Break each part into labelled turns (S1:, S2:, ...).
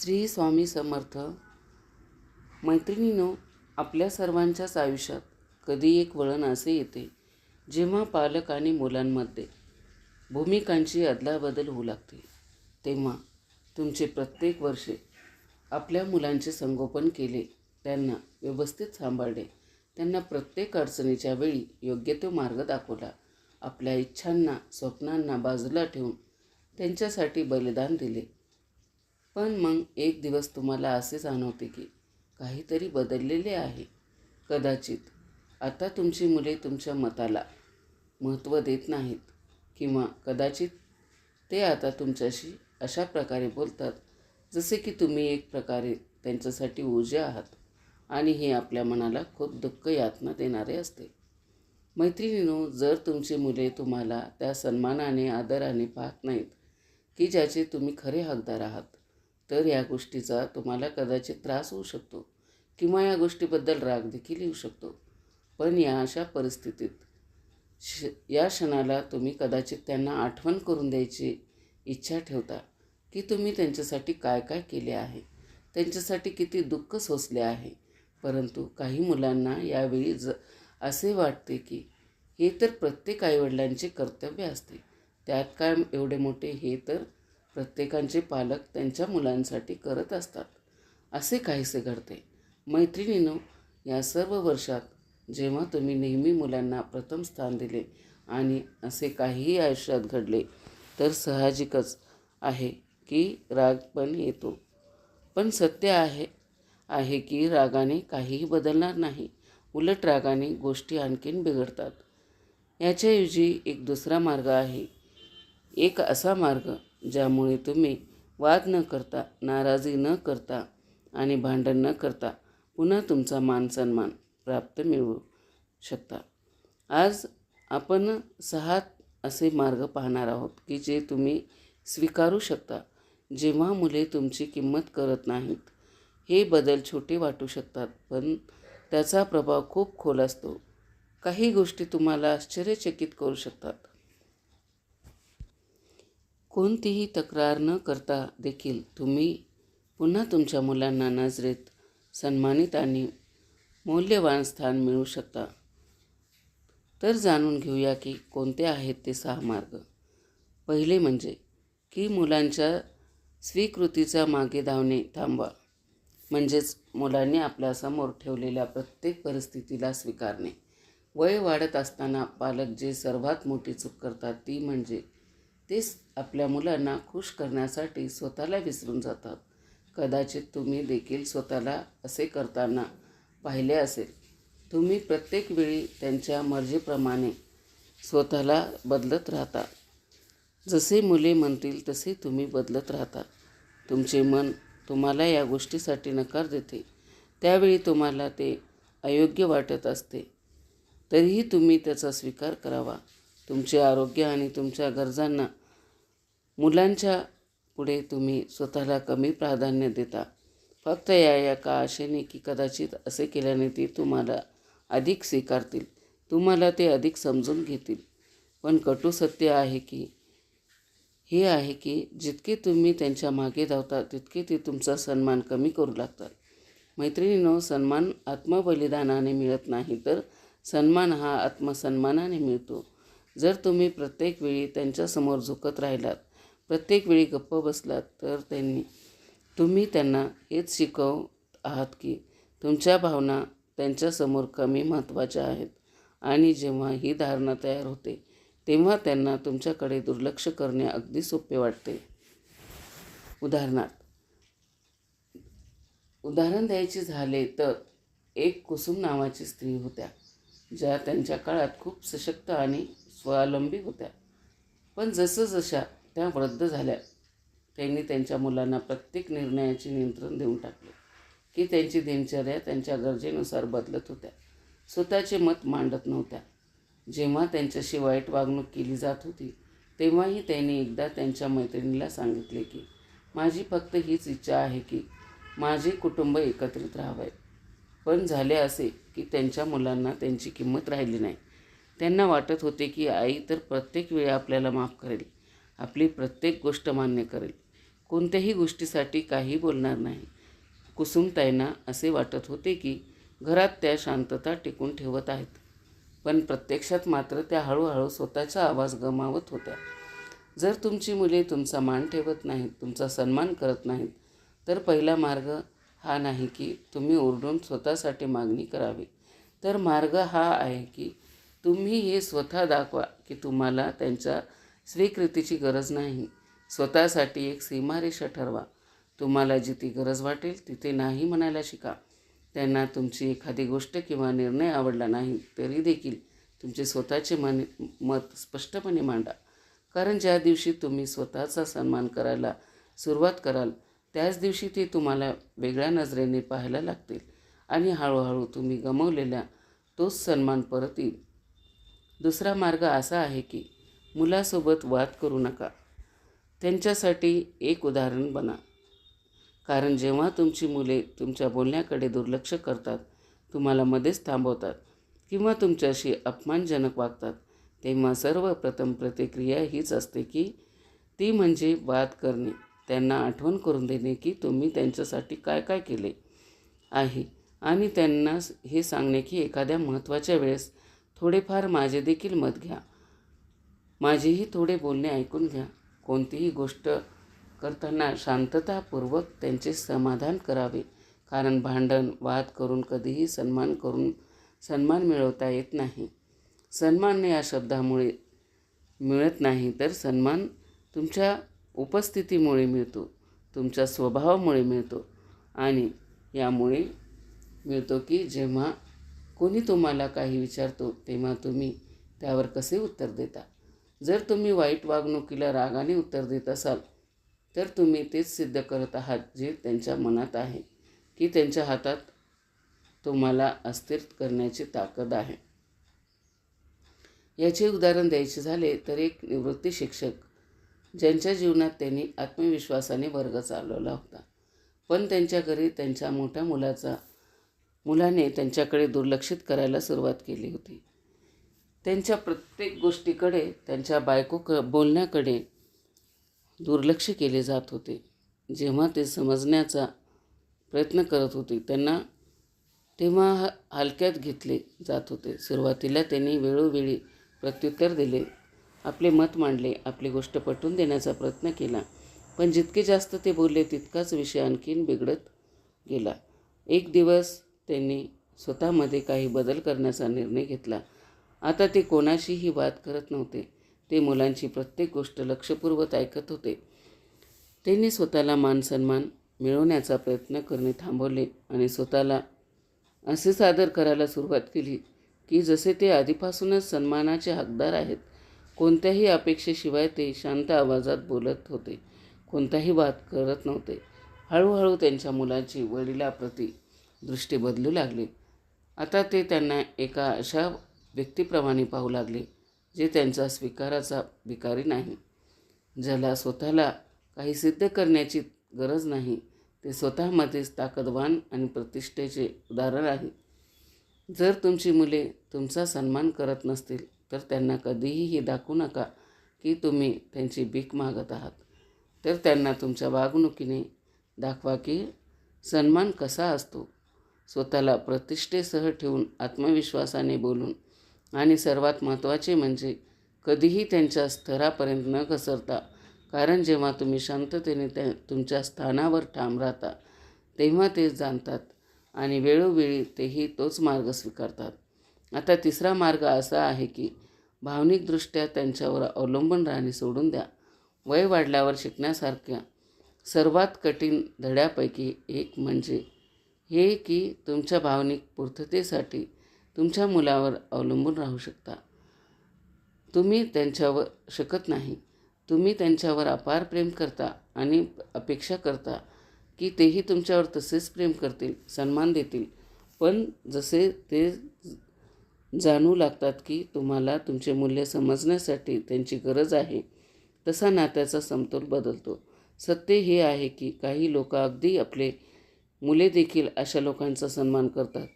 S1: श्री स्वामी समर्थ. मैत्रिणीनो आपल्या सर्वांच्याच आयुष्यात कधी एक वळण असे येते जेव्हा पालक आणि मुलांमध्ये भूमिकांची अदलाबदल होऊ लागते तेव्हा तुमचे प्रत्येक वर्षे आपल्या मुलांचे संगोपन केले त्यांना व्यवस्थित सांभाळले त्यांना प्रत्येक अडचणीच्या वेळी योग्य तो मार्ग दाखवला आपल्या इच्छांना स्वप्नांना बाजूला ठेवून त्यांच्यासाठी बलिदान दिले. पण मग एक दिवस तुम्हाला असे जाणवते की काहीतरी बदललेले आहे. कदाचित आता तुमची मुले तुमच्या मताला महत्त्व देत नाहीत किंवा कदाचित ते आता तुमच्याशी अशा प्रकारे बोलतात जसे की तुम्ही एक प्रकारे त्यांच्यासाठी ऊर्जा आहात आणि हे आपल्या मनाला खूप दुःख यातना देणारे असते. मैत्रिणीनो जर तुमची मुले तुम्हाला त्या सन्मानाने आदराने पाहत नाहीत की ज्याचे तुम्ही खरे हकदार आहात तर या गोष्टीचा तुम्हाला कदाचित त्रास होऊ शकतो किंवा या गोष्टीबद्दल राग देखील येऊ शकतो. पण या अशा परिस्थितीत श या क्षणाला तुम्ही कदाचित त्यांना आठवण करून द्यायची इच्छा ठेवता की तुम्ही त्यांच्यासाठी काय काय केले आहे. त्यांच्यासाठी किती दुःख सोसले आहे. परंतु काही मुलांना यावेळी ज असे वाटते की हे तर प्रत्येक आईवडिलांचे कर्तव्य असते. त्यात काय एवढे मोठे हे तर प्रत्येकांचे पालक त्यांच्या मुलांसाठी करत असतात. असे काहीसे घडते. मैत्रिणीनो या सर्व वर्षात जेव्हा तुम्ही नेहमी मुलांना प्रथम स्थान दिले आणि असे काहीही आयुष्यात घडले तर साहजिकच आहे की राग पण येतो. पण सत्य आहे आहे की रागाने काहीही बदलणार नाही. उलट रागाने गोष्टी आणखीन बिघडतात. याच्याऐवजी एक दुसरा मार्ग आहे. एक असा मार्ग ज्यामुळे तुम्ही वाद न करता नाराजी न करता आणि भांडण न करता पुन्हा तुमचा मान सन्मान प्राप्त मिळवू शकता. आज आपण सहा असे मार्ग पाहणार आहोत की जे तुम्ही स्वीकारू शकता. जेव्हा मुले तुमची किंमत करत नाहीत हे बदल छोटे वाटू शकतात पण त्याचा प्रभाव खूप खोल असतो. काही गोष्टी तुम्हाला आश्चर्यचकित करू शकतात. कोणतीही तक्रार न करता देखील तुम्ही पुन्हा तुमच्या मुलांना नजरेत सन्मानित आणि मौल्यवान स्थान मिळू शकता. तर जाणून घेऊया की कोणते आहेत ते सहा मार्ग. पहिले म्हणजे की मुलांच्या स्वीकृतीचा मागे धावणे थांबवा. म्हणजेच मुलांनी आपल्यासमोर ठेवलेल्या प्रत्येक परिस्थितीला स्वीकारणे. वय वाढत असताना पालक जे सर्वात मोठी चूक करतात ती म्हणजे ते आपल्या मुलांना खुश करण्यासाठी स्वतःला विसरून जातात. कदाचित तुम्ही देखील स्वतःला असे करताना पाहिले असेल. तुम्ही प्रत्येक वेळी त्यांच्या मर्जीप्रमाणे स्वतःला बदलत राहता. जसे मुले म्हणतील तसे तुम्ही बदलत राहता. तुमचे मन तुम्हाला या गोष्टीसाठी नकार देते. त्यावेळी तुम्हाला ते अयोग्य वाटत असते. तरीही तुम्ही त्याचा स्वीकार करावा. तुमचे आरोग्य आणि तुमच्या गरजांना मुलांच्या पुढे तुम्ही स्वतःला कमी प्राधान्य देता. फक्त या या का आशेने की कदाचित असे केल्याने ते तुम्हाला अधिक स्वीकारतील. तुम्हाला ते अधिक समजून घेतील. पण कटू सत्य आहे की हे आहे की जितके तुम्ही त्यांच्या मागे धावता तितके ते तुमचा सन्मान कमी करू लागतात. मैत्रिणीनो सन्मान आत्मबलिदानाने मिळत नाही तर सन्मान हा आत्मसन्मानाने मिळतो. जर तुम्ही प्रत्येक वेळी त्यांच्यासमोर झुकत राहिलात प्रत्येक वेळी गप्प बसलात तर त्यांनी तुम्ही त्यांना हेच शिकवत आहात की तुमच्या भावना त्यांच्यासमोर कमी महत्त्वाच्या आहेत. आणि जेव्हा ही धारणा तयार होते तेव्हा त्यांना तुमच्याकडे दुर्लक्ष करणे अगदी सोपे वाटते. उदाहरणार्थ उदाहरण द्यायचे झाले तर एक कुसुम नावाची स्त्री होत्या ज्या त्यांच्या काळात खूप सशक्त आणि स्वावलंबी होत्या. पण जसं जशा त्या वृद्ध झाल्या. त्यांनी त्यांच्या मुलांना प्रत्येक निर्णयाचे नियंत्रण देऊन टाकले. की त्यांची दिनचर्या त्यांच्या गरजेनुसार बदलत होत्या. स्वतःचे मत मांडत नव्हत्या. जेव्हा त्यांच्याशी वाईट वागणूक केली जात होती तेव्हाही त्यांनी एकदा त्यांच्या मैत्रिणीला सांगितले की माझी फक्त हीच इच्छा आहे की माझे कुटुंब एकत्रित राहावे. पण झाले असे की त्यांच्या मुलांना त्यांची किंमत राहिली नाही. त्यांना वाटत होते की आई तर प्रत्येक वेळी आपल्याला माफ करेल. आपली प्रत्येक गोष्ट मान्य करेल. कोणत्याही गोष्टीसाठी काही बोलणार नाही. कुसुमताईंना असे वाटत होते की घरात त्या शांतता टिकून ठेवत आहेत. पण प्रत्यक्षात मात्र त्या हळूहळू स्वतःचा आवाज गमावत होत्या. जर तुमची मुले तुमचा मान ठेवत नाहीत तुमचा सन्मान करत नाहीत तर पहिला मार्ग हा नाही की तुम्ही ओरडून स्वतःसाठी मागणी करावी. तर मार्ग हा आहे की तुम्ही हे स्वतः दाखवा की तुम्हाला त्यांच्या स्वीकृतीची गरज नाही. स्वतःसाठी एक सीमारेषा ठरवा. तुम्हाला जिथे गरज वाटेल तिथे नाही म्हणायला शिका. त्यांना तुमची एखादी गोष्ट किंवा निर्णय आवडला नाही तरी देखील तुमचे स्वतःचे मन मत स्पष्टपणे मांडा. कारण ज्या दिवशी तुम्ही स्वतःचा सन्मान करायला सुरुवात कराल त्याच दिवशी ते तुम्हाला वेगळ्या नजरेने पाहायला लागतील. आणि हळूहळू तुम्ही गमावलेल्या तोच सन्मान परत येईल. दुसरा मार्ग असा आहे की मुलासोबत वाद करू नका. त्यांच्यासाठी एक उदाहरण बना. कारण जेव्हा तुमची मुले तुमच्या बोलण्याकडे दुर्लक्ष करतात तुम्हाला मध्येच थांबवतात किंवा तुमच्याशी अपमानजनक वागतात तेव्हा सर्वप्रथम प्रतिक्रिया हीच असते की ती म्हणजे वाद करणे. त्यांना आठवण करून देणे की तुम्ही त्यांच्यासाठी काय काय केले आहे आणि त्यांना हे सांगणे की एखाद्या महत्त्वाच्या वेळेस थोडेफार माझे देखील मत घ्या. माझेही थोडे बोलणे ऐकून घ्या. कोणतीही गोष्ट करताना शांततापूर्वक त्यांचे समाधान करावे. कारण भांडण वाद करून कधीही सन्मान करून सन्मान मिळवता येत नाही. सन्मान या शब्दामुळे मिळत नाही तर सन्मान तुमच्या उपस्थितीमुळे मिळतो तुमच्या स्वभावामुळे मिळतो आणि यामुळे मिळतो की जेव्हा कोणी तुम्हाला काही विचारतो तेव्हा तुम्ही त्यावर कसे उत्तर देता? जर तुम्ही वाईट वागणुकीला रागाने उत्तर देत असाल तर तुम्ही तेच सिद्ध करत आहात जे त्यांच्या मनात आहे की त्यांच्या हातात तुम्हाला अस्थिर करण्याची ताकद आहे. याचे उदाहरण द्यायचे झाले तर एक निवृत्ती शिक्षक ज्यांच्या जीवनात त्यांनी आत्मविश्वासाने वर्ग चालवला होता पण त्यांच्या घरी त्यांच्या मोठ्या मुलाचा मुलाने त्यांच्याकडे दुर्लक्षित करायला सुरुवात केली होती. त्यांच्या प्रत्येक गोष्टीकडे त्यांच्या बायको क बोलण्याकडे दुर्लक्ष केले जात होते. जेव्हा ते समजण्याचा प्रयत्न करत होते त्यांना तेव्हा ह हलक्यात घेतले जात होते. सुरुवातीला त्यांनी वेळोवेळी प्रत्युत्तर दिले. आपले मत मांडले आपली गोष्ट पटवून देण्याचा प्रयत्न केला. पण जितके जास्त ते बोलले तितकाच विषय आणखीन बिघडत गेला. एक दिवस त्यांनी स्वतःमध्ये काही बदल करण्याचा निर्णय घेतला. आता ते कोणाशीही वाद करत नव्हते. ते मुलांची प्रत्येक गोष्ट लक्षपूर्वक ऐकत होते. त्यांनी स्वतःला मानसन्मान मिळवण्याचा प्रयत्न करणे थांबवले आणि स्वतःला असे सादर करायला सुरुवात केली की जसे ते आधीपासूनच सन्मानाचे हकदार आहेत कोणत्याही अपेक्षेशिवाय ते शांत आवाजात बोलत होते. कोणताही वाद करत नव्हते. हळूहळू त्यांच्या मुलाची वडिलाप्रती दृष्टी बदलू लागली. आता ते त्यांना एका अशा व्यक्तीप्रमाणे पाहू लागले जे त्यांचा स्वीकाराचा भिकारी नाही. ज्याला स्वतःला काही सिद्ध करण्याची गरज नाही ते स्वतःमध्येच ताकदवान आणि प्रतिष्ठेचे उदाहरण आहे. जर तुमची मुले तुमचा सन्मान करत नसतील तर त्यांना कधीही हे दाखवू नका की तुम्ही त्यांची भीक मागत आहात. तर त्यांना तुमच्या वागणुकीने दाखवा की सन्मान कसा असतो. स्वतःला प्रतिष्ठेसह ठेवून आत्मविश्वासाने बोलून आणि सर्वात महत्त्वाचे म्हणजे कधीही त्यांच्या स्तरापर्यंत न घसरता कारण जेव्हा तुम्ही शांततेने त्या तुमच्या स्थानावर ठाम राहता तेव्हा ते जाणतात आणि वेळोवेळी तेही तोच मार्ग स्वीकारतात. आता तिसरा मार्ग असा आहे की भावनिकदृष्ट्या त्यांच्यावर अवलंबून राहणे सोडून द्या. वय वाढल्यावर शिकण्यासारख्या सर्वात कठीण धड्यापैकी एक म्हणजे हे की तुमच्या भावनिक पूर्ततेसाठी तुमच्या मुलावर अवलंबून राहू शकता. तुम्ही त्यांच्यावर शकत नाही. तुम्ही त्यांच्यावर अपार प्रेम करता आणि अपेक्षा करता की तेही तुमच्यावर तसेच प्रेम करतील सन्मान देतील. पण जसे ते जाणू लागतात की तुम्हाला तुमचे मूल्य समजण्यासाठी त्यांची गरज आहे तसा नात्याचा समतोल बदलतो. सत्य हे आहे की काही लोक अगदी आपले मुले देखील अशा लोकांचा सन्मान करतात.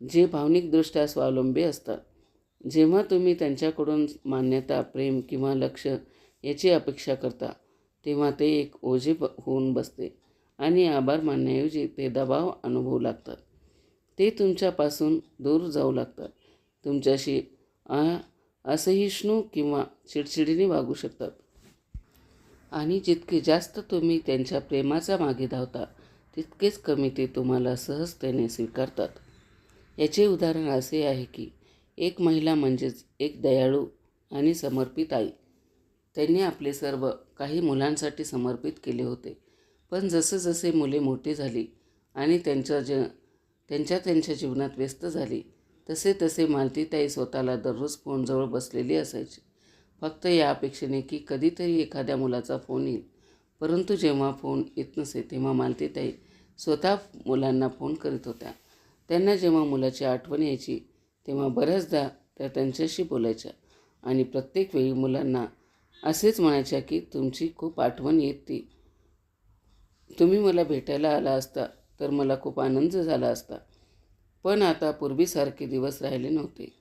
S1: जे भावनिकदृष्ट्या स्वावलंबी असतात. जेव्हा तुम्ही त्यांच्याकडून मान्यता प्रेम किंवा लक्ष याची अपेक्षा करता तेव्हा ते एक ओझे ब होऊन बसते आणि आभार मानण्याऐवजी ते दबाव अनुभवू लागतात. ते तुमच्यापासून दूर जाऊ लागतात. तुमच्याशी आ असहिष्णू किंवा चिडचिडीने वागू शकतात. आणि जितके जास्त तुम्ही त्यांच्या प्रेमाच्या मागे धावता तितकेच कमी ते तुम्हाला सहजतेने स्वीकारतात. याचे उदाहरण असे आहे की एक महिला म्हणजेच एक दयाळू आणि समर्पित आई. त्यांनी आपले सर्व काही मुलांसाठी समर्पित केले होते. पण जसे जसे मुले मोठी झाली आणि त्यांच्या ज त्यांच्या त्यांच्या जीवनात व्यस्त झाली तसे तसे मालतीताई स्वतःला दररोज फोनजवळ बसलेली असायची. फक्त या अपेक्षेने की कधीतरी एखाद्या मुलाचा फोन येईल. परंतु जेव्हा फोन येत नसे तेव्हा मालतीताई स्वतः मुलांना फोन करीत होत्या. त्यांना जेव्हा मुलाची आठवण यायची तेव्हा बऱ्याचदा त्या त्यांच्याशी बोलायच्या. आणि प्रत्येक वेळी मुलांना असेच म्हणायच्या की तुमची खूप आठवण येते. तुम्ही मला भेटायला आला असता तर मला खूप आनंद झाला असता. पण आता पूर्वीसारखे दिवस राहिले नव्हते.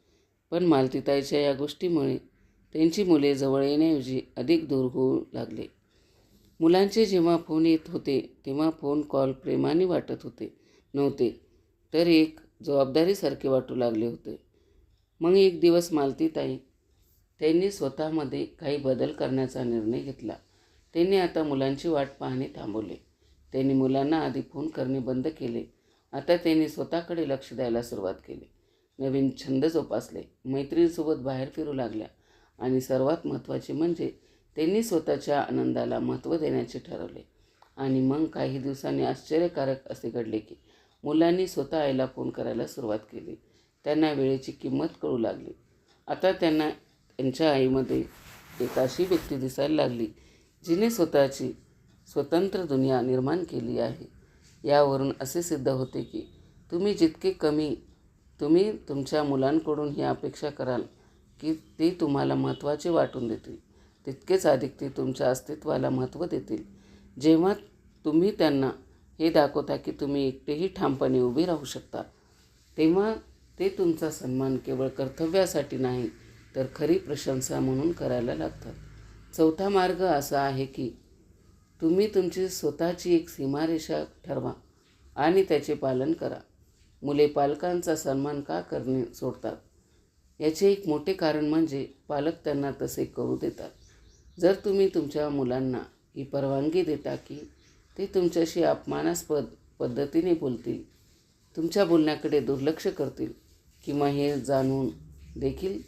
S1: पण मालतीताईच्या या गोष्टीमुळे त्यांची मुले जवळ येण्याऐवजी अधिक दूर होऊ लागले. मुलांचे जेव्हा फोन येत होते तेव्हा फोन कॉल प्रेमाने वाटत होते नव्हते. तर एक जबाबदारीसारखे वाटू लागले होते. मग एक दिवस मालतीताई त्यांनी स्वतःमध्ये काही बदल करण्याचा निर्णय घेतला. त्यांनी आता मुलांची वाट पाहणे थांबवले. त्यांनी मुलांना आधी फोन करणे बंद केले. आता त्यांनी स्वतःकडे लक्ष द्यायला सुरुवात केली. नवीन छंद जोपासले. मैत्रिणीसोबत बाहेर फिरू लागल्या. आणि सर्वात महत्त्वाचे म्हणजे त्यांनी स्वतःच्या आनंदाला महत्त्व देण्याचे ठरवले. आणि मग काही दिवसांनी आश्चर्यकारक असे घडले की मुलांनी स्वतः आईला फोन करायला सुरुवात केली. त्यांना वेळेची किंमत कळू लागली. आता त्यांना त्यांच्या आईमध्ये एक अशी व्यक्ती दिसायला लागली जिने स्वतःची स्वतंत्र दुनिया निर्माण केली आहे. यावरून असे सिद्ध होते की तुम्ही जितके कमी तुम्ही तुमच्या मुलांकडून ही अपेक्षा कराल की ते तुम्हाला महत्त्वाचे वाटून देतील तितकेच अधिक ते तुमच्या अस्तित्वाला महत्त्व देतील. जेव्हा तुम्ही त्यांना हे दाखवता की तुम्ही एकटेही ठामपणे उभे राहू शकता. तेव्हा ते तुमचा सन्मान केवळ कर्तव्यासाठी नाही तर खरी प्रशंसा म्हणून करायला लागतात. चौथा मार्ग असा आहे की तुम्ही तुमची स्वतःची एक सीमारेषा ठरवा आणि त्याचे पालन करा. मुले पालकांचा सन्मान का करणे सोडतात? याचे एक मोठे कारण म्हणजे पालक त्यांना तसे करू देतात. जर तुम्ही तुमच्या मुलांना ही परवानगी देता की ते तुमच्याशी अपमानास्पद पद्धतीने बोलतील. तुमच्या बोलण्याकडे दुर्लक्ष करतील. किंवा हे जाणून देखील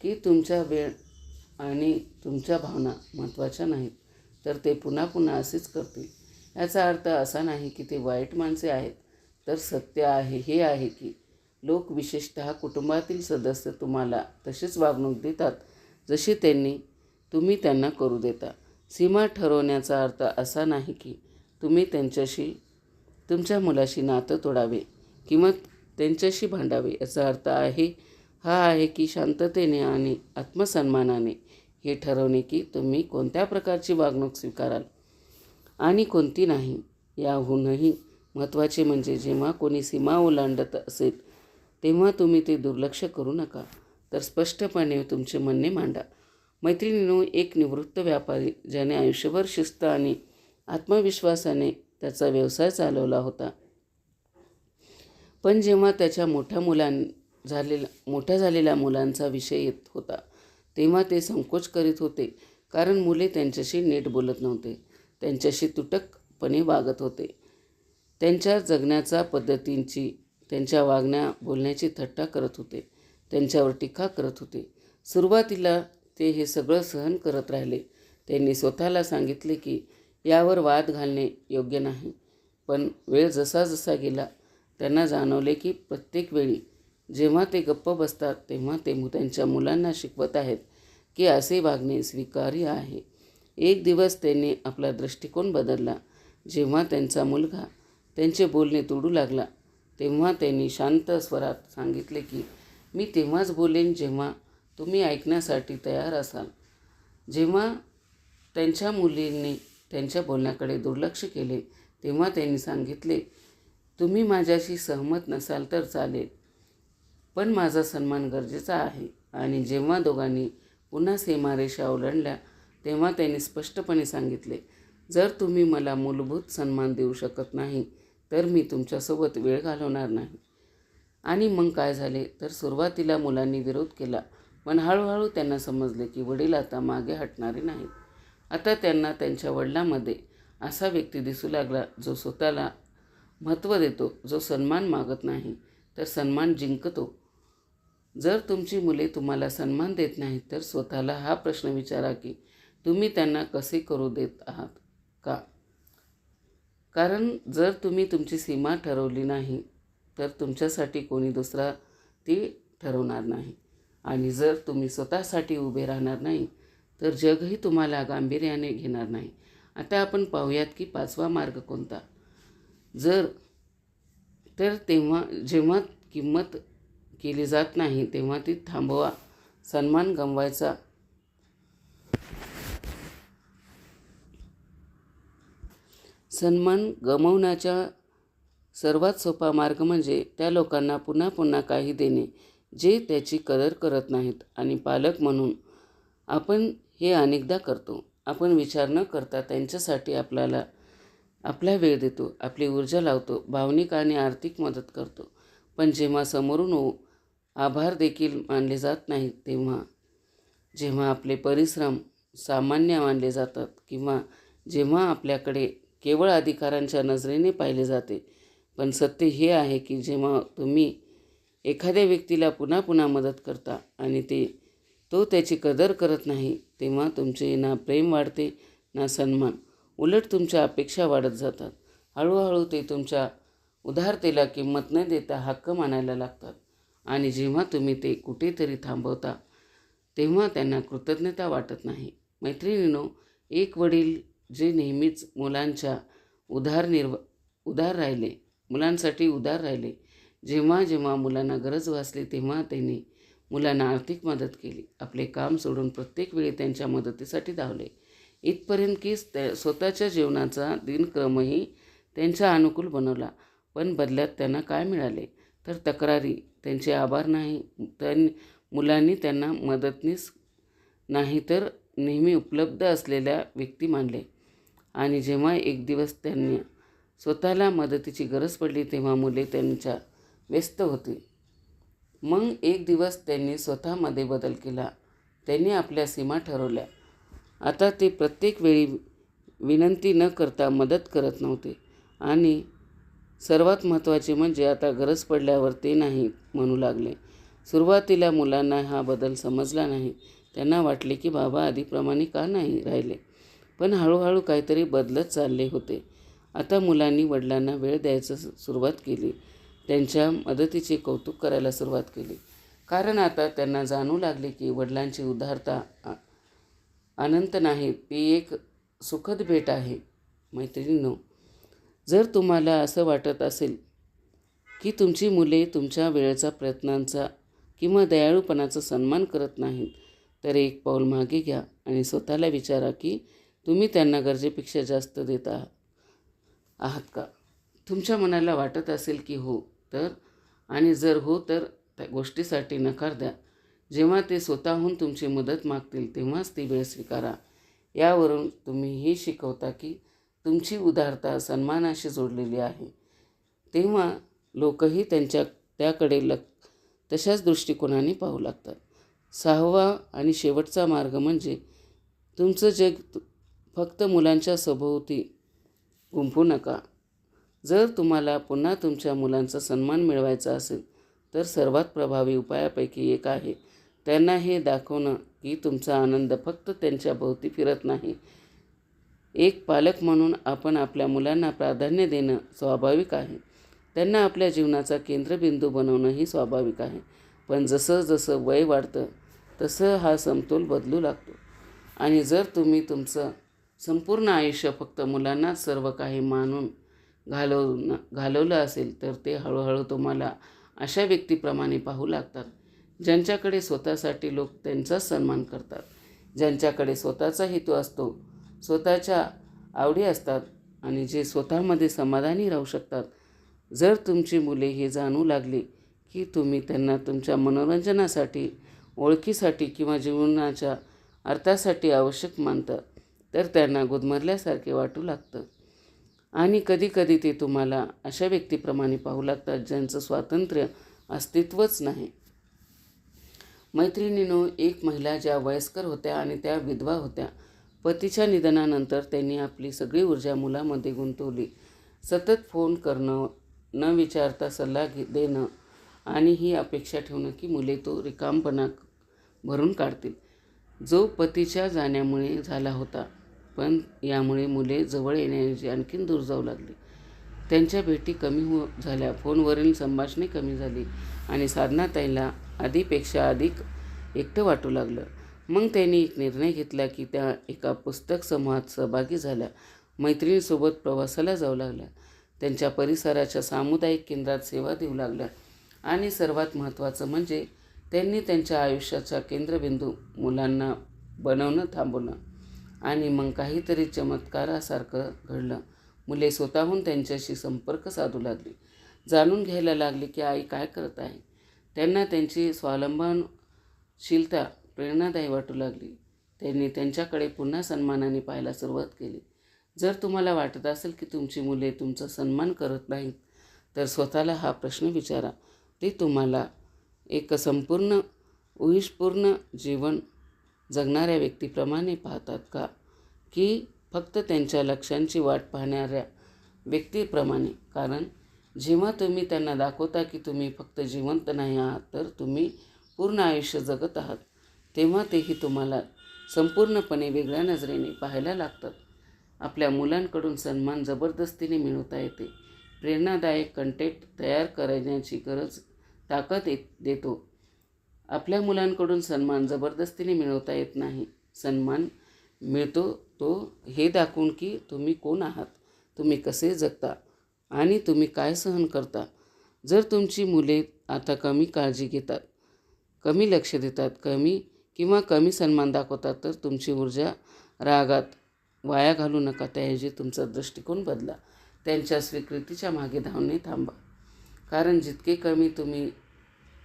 S1: की तुमच्या वेळ आणि तुमच्या भावना महत्त्वाच्या नाहीत. तर ते पुन्हा पुन्हा असेच करतील. याचा अर्थ असा नाही की ते वाईट माणसे आहेत. तर सत्य आहे हे आहे की लोक विशेषत कुटुंबातील सदस्य तुम्हाला तशीच वागणूक देतात जशी त्यांनी तुम्ही त्यांना करू देता. सीमा ठरवण्याचा अर्थ असा नाही की तुम्ही त्यांच्याशी तुमच्या मुलाशी नातं तोडावे किंवा त्यांच्याशी भांडावे याचा अर्थ आहे हा आहे की शांततेने आणि आत्मसन्मानाने हे ठरवणे की तुम्ही कोणत्या प्रकारची वागणूक स्वीकाराल आणि कोणती नाही याहूनही महत्त्वाचे म्हणजे जेव्हा कोणी सीमा ओलांडत असेल तेव्हा तुम्ही ते दुर्लक्ष करू नका. तर स्पष्टपणे तुमचे म्हणणे मांडा. मैत्रिणीनो एक निवृत्त व्यापारी ज्याने आयुष्यभर शिस्त आणि आत्मविश्वासाने त्याचा व्यवसाय चालवला होता. पण जेव्हा त्याच्या मोठ्या मुलां झालेला मोठ्या झालेल्या मुलांचा विषय येत होता तेव्हा ते संकोच करीत होते. कारण मुले त्यांच्याशी नीट बोलत नव्हते. त्यांच्याशी तुटकपणे वागत होते. त्यांच्या जगण्याच्या पद्धतींची त्यांच्या वागण्या बोलण्याची थट्टा करत होते. त्यांच्यावर टीका करत होते. सुरुवातीला ते हे सगळं सहन करत राहिले. त्यांनी स्वतःला सांगितले की यावर वाद घालणे योग्य नाही. पण वेळ जसा जसा गेला त्यांना जाणवले की प्रत्येक वेळी जेव्हा ते गप्प बसतात तेव्हा ते मु त्यांच्या मुलांना शिकवत आहेत की असे वागणे स्वीकार्य आहे. एक दिवस त्यांनी आपला दृष्टिकोन बदलला. जेव्हा त्यांचा मुलगा त्यांचे बोलणे तोडू लागला तेव्हा त्यांनी शांत स्वरात सांगितले की मी तेव्हाच बोलेन जेव्हा तुम्ही ऐकण्यासाठी तयार असाल. जेव्हा त्यांच्या मुलींनी त्यांच्या बोलण्याकडे दुर्लक्ष केले. तेव्हा त्यांनी सांगितले तुम्ही माझ्याशी सहमत नसाल तर चालेल पण माझा सन्मान गरजेचा आहे. आणि जेव्हा दोघांनी पुन्हा सीमारेषा ओलांडल्या तेव्हा त्यांनी स्पष्टपणे सांगितले जर तुम्ही मला मूलभूत सन्मान देऊ शकत नाही तर मी तुमच्यासोबत वेळ घालवणार नाही. आणि मग काय झाले? तर सुरुवातीला मुलांनी विरोध केला पण हळूहळू त्यांना समजले की वडील आता मागे हटणारे नाहीत. आता त्यांना त्यांच्या वडिलांमध्ये असा व्यक्ती दिसू लागला जो स्वतःला महत्त्व देतो जो सन्मान मागत नाही तर सन्मान जिंकतो. जर तुमची मुले तुम्हाला सन्मान देत नाहीत तर स्वतःला हा प्रश्न विचारा की तुम्ही त्यांना कसे करू देत आहात का? कारण जर तुम्ही तुमची सीमा ठरवली नाही तर तुमच्यासाठी कोणी दुसरा ती ठरवणार नाही. आणि जर तुम्ही स्वतःसाठी उभे राहणार नाही तर जगही तुम्हाला गांभीर्याने घेणार नाही. आता आपण पाहूयात की पाचवा मार्ग कोणता? जर तर तेव्हा जेव्हा किंमत केली जात नाही तेव्हा ती थांबवा. सन्मान गमवायचा. सन्मान गमवण्याच्या सर्वात सोपा मार्ग म्हणजे त्या लोकांना पुन्हा पुन्हा काही देणे जे त्याची कदर करत नाहीत. आणि पालक म्हणून आपण हे अनेकदा करतो. आपण विचार न करता त्यांच्यासाठी आपल्याला आपला वेळ देतो आपली ऊर्जा लावतो भावनिक आणि आर्थिक मदत करतो. पण जेव्हा समोरून ओ- आभार देखील मानले जात नाहीत तेव्हा जेव्हा आपले परिश्रम सामान्य मानले जातात किंवा जेव्हा आपल्याकडे केवळ अधिकारांच्या नजरेने पाहिले जाते पण सत्य हे आहे की जेव्हा तुम्ही एखाद्या व्यक्तीला पुन्हा पुन्हा मदत करता आणि ते तो त्याची कदर करत नाही तेव्हा तुमचे ना प्रेम वाढते ना सन्मान. उलट तुमच्या अपेक्षा वाढत जातात. हळूहळू ते तुमच्या उदारतेला किंमत न देता हक्क मानायला लागतात. आणि जेव्हा तुम्ही ते कुठेतरी थांबवता तेव्हा त्यांना कृतज्ञता वाटत नाही. मैत्रिणीनो एक वडील जे नेहमीच मुलांच्या उदारनिर्व उदार राहिले मुलांसाठी उदार राहिले जेव्हा जेव्हा मुलांना गरज भासली तेव्हा त्यांनी मुलांना आर्थिक मदत केली. आपले काम सोडून प्रत्येक वेळी त्यांच्या मदतीसाठी धावले. इथपर्यंत की त्या स्वतःच्या जीवनाचा दिनक्रमही त्यांच्या अनुकूल बनवला. पण बदल्यात त्यांना काय मिळाले? तर तक्रारी. त्यांचे आभार नाही. त्यां मुलांनी त्यांना मदतनीस नाही तर नेहमी उपलब्ध असलेल्या व्यक्ती मानले. आणि जेव्हा एक दिवस त्यांनी स्वतःला मदतीची गरज पडली तेव्हा मुले त्यांच्या व्यस्त होती. मग एक दिवस त्यांनी स्वतःमध्ये बदल केला. त्यांनी आपल्या सीमा ठरवल्या. आता ते प्रत्येक वेळी विनंती न करता मदत करत नव्हते. आणि सर्वात महत्त्वाचे म्हणजे आता गरज पडल्यावर ते नाही म्हणू लागले. सुरुवातीला मुलांना हा बदल समजला नाही. त्यांना वाटले की बाबा आधीप्रमाणे का नाही राहिले. पण हळूहळू काहीतरी बदलत चालले होते. आता मुलांनी वडिलांना वेळ द्यायचं सुरुवात केली. त्यांच्या मदतीचे कौतुक करायला सुरुवात केली. कारण आता त्यांना जाणू लागले की वडिलांची उदारता आ- अनंत नाही ती एक सुखद भेट आहे. मैत्रिणींनो जर तुम्हाला असं वाटत असेल की तुमची मुले तुमच्या वेळेचा प्रयत्नांचा किंवा दयाळूपणाचा सन्मान करत नाहीत तर एक पाऊल मागे घ्या आणि स्वतःला विचारा की तुम्ही त्यांना गरजेपेक्षा जास्त देत आहात आहात का? तुमच्या मनाला वाटत असेल की हो तर आणि जर हो तर त्या गोष्टीसाठी नकार द्या. जेव्हा ते स्वतःहून तुमची मदत मागतील तेव्हाच ती वेळ स्वीकारा. यावरून तुम्ही हे शिकवता की तुमची उदारता सन्मानाशी जोडलेली आहे. तेव्हा लोकही त्यांच्या त्याकडे लक तशाच दृष्टिकोनाने पाहू लागतात. सहावा आणि शेवटचा मार्ग म्हणजे तुमचं जग तु- फक्त मुलांच्या सभोवती गुंफू नका. जर तुम्हाला पुन्हा तुमच्या मुलांचा सन्मान मिळवायचा असेल तर सर्वात प्रभावी उपायापैकी एक आहे. त्यांना हे दाखवणं की तुमचा आनंद फक्त त्यांच्या भोवती फिरत नाही. एक पालक म्हणून आपण आपल्या मुलांना प्राधान्य देणं स्वाभाविक आहे. त्यांना आपल्या जीवनाचा केंद्रबिंदू बनवणंही स्वाभाविक आहे. पण जसं जसं वय वाढतं तसं हा समतोल बदलू लागतो. आणि जर तुम्ही तुमचं संपूर्ण आयुष्य फक्त मुलांनाच सर्व काही मानून घालवणं घालवलं असेल तर ते हळूहळू तुम्हाला अशा व्यक्तीप्रमाणे पाहू लागतात ज्यांच्याकडे स्वतःसाठी लोक त्यांचाच सन्मान करतात. ज्यांच्याकडे स्वतःचा हेतू असतो स्वतःच्या आवडी असतात आणि जे स्वतःमध्ये समाधानी राहू शकतात. जर तुमची मुले हे जाणू लागली की तुम्ही त्यांना तुमच्या मनोरंजनासाठी ओळखीसाठी किंवा जीवनाच्या अर्थासाठी आवश्यक मानतात तर त्यांना गुदमरल्यासारखे वाटू लागतं. आणि कधीकधी ते तुम्हाला अशा व्यक्तीप्रमाणे पाहू लागतात ज्यांचं स्वातंत्र्य अस्तित्वच नाही. मैत्रिणीनो एक महिला ज्या वयस्कर होत्या आणि त्या विधवा होत्या पतीच्या निधनानंतर त्यांनी आपली सगळी ऊर्जा मुलामध्ये गुंतवली. सतत फोन करणं न विचारता सल्ला घे देणं आणि ही अपेक्षा ठेवणं की मुले तो रिकामपणा भरून काढतील. जो पतीच्या जाण्यामुळे झाला होता पण यामुळे मुले जवळ येण्याऐवजी आणखीन दूर जाऊ लागली. त्यांच्या भेटी कमी हो झाल्या. फोनवरील संभाषणे कमी झाली आणि साधनाताईला आधीपेक्षा अधिक एकटं वाटू लागलं. मग त्यांनी एक निर्णय घेतला की त्या एका पुस्तक समूहात सहभागी झाल्या. मैत्रिणीसोबत प्रवासाला जाऊ लागल्या. त्यांच्या परिसराच्या सामुदायिक केंद्रात सेवा देऊ लागल्या. आणि सर्वात महत्त्वाचं म्हणजे त्यांनी त्यांच्या आयुष्याचा केंद्रबिंदू मुलांना बनवणं थांबवणं आणि मग काहीतरी चमत्कारासारखं घडलं. मुले स्वतःहून त्यांच्याशी संपर्क साधू लागली. जाणून घ्यायला लागली की आई काय करत आहे. त्यांना त्यांची स्वावलंबनशीलता प्रेरणादायी वाटू लागली. त्यांनी त्यांच्याकडे पुन्हा सन्मानाने पाहायला सुरुवात केली. जर तुम्हाला वाटत असेल की तुमची मुले तुमचा सन्मान करत नाहीत तर स्वतःला हा प्रश्न विचारा. ते तुम्हाला एक संपूर्ण उईशपूर्ण जीवन जगणाऱ्या व्यक्तीप्रमाणे पाहतात का? की फक्त त्यांच्या लक्ष्यांची वाट पाहणाऱ्या व्यक्तीप्रमाणे. कारण जेव्हा तुम्ही त्यांना दाखवता की तुम्ही फक्त जिवंत नाही आहात तर तुम्ही पूर्ण आयुष्य जगत आहात. तेव्हा तेही तुम्हाला संपूर्णपणे वेगळ्या नजरेने पाहायला लागतात. आपल्या मुलांकडून सन्मान जबरदस्तीने मिळवता येते. प्रेरणादायक कंटेंट तयार करण्याची गरज ताकद येत देतो. आपल्या मुलांकडून सन्मान जबरदस्तीने मिळवता येत नाही. सन्मान मिळतो तो हे दाखवून की तुम्ही कोण आहात तुम्ही कसे जगता आणि तुम्ही काय सहन करता. जर तुमची मुले आता कमी काळजी घेतात कमी लक्ष देतात कमी किंवा कमी सन्मान दाखवतात तर तुमची ऊर्जा रागात वाया घालू नका. त्याऐवजी तुमचा दृष्टिकोन बदला. त्यांच्या स्वीकृतीच्या मागे धावणे थांबा. कारण जितके कमी तुम्ही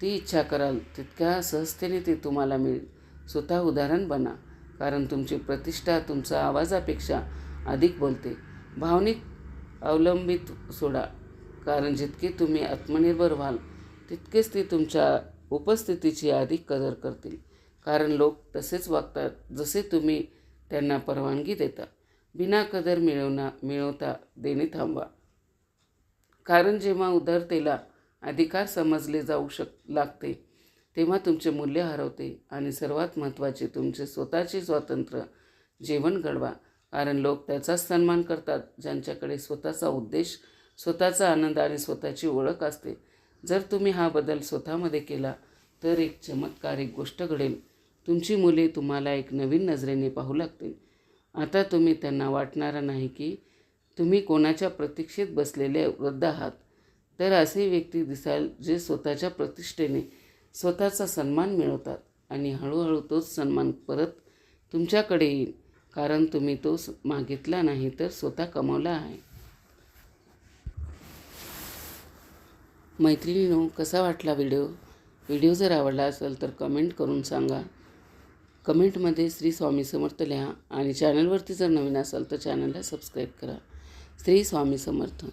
S1: ती इच्छा कराल तितक्या सहजतेने ते तुम्हाला मिळेल. स्वतः उदाहरण बना कारण तुमची प्रतिष्ठा तुमचा आवाजापेक्षा अधिक बोलते. भावनिक अवलंबित सोडा कारण जितके तुम्ही आत्मनिर्भर व्हाल तितकेच ते तुमच्या उपस्थितीची अधिक कदर करतील. कारण लोक तसेच वागतात जसे तुम्ही त्यांना परवानगी देता. बिना कदर मिळवणा मिळवता देणे थांबवा. कारण जेव्हा उदारतेला अधिकार समजले जाऊ शक लागते. तेव्हा तुमचे मूल्य हरवते आणि सर्वात महत्त्वाचे तुमचे स्वतःचे स्वातंत्र्य जीवन घडवा. कारण लोक त्याचाच सन्मान करतात ज्यांच्याकडे स्वतःचा उद्देश स्वतःचा आनंद आणि स्वतःची ओळख असते. जर तुम्ही हा बदल स्वतःमध्ये केला तर एक चमत्कारिक गोष्ट घडेल. तुमची मुले तुम्हाला एक नवीन नजरेने पाहू लागतील. आता तुम्ही त्यांना वाटणारा नाही की तुम्ही कोणाच्या प्रतीक्षेत बसलेले वृद्ध आहात. तर असे व्यक्ती दिसाल जे स्वतःच्या प्रतिष्ठेने स्वतःचा सन्मान मिळवतात आणि हळूहळू तोच सन्मान परत तुमच्याकडे येईल कारण तुम्ही तो मागितला नाही तर स्वतः कमावला आहे. मैत्रिणीनो कसा वाटला व्हिडिओ? व्हिडिओ जर आवडला असेल तर कमेंट करून सांगा. कमेंटमध्ये श्री स्वामी समर्थ लिहा आणि चॅनलवरती जर नवीन असाल तर चॅनलला सबस्क्राईब करा. श्री स्वामी समर्थ.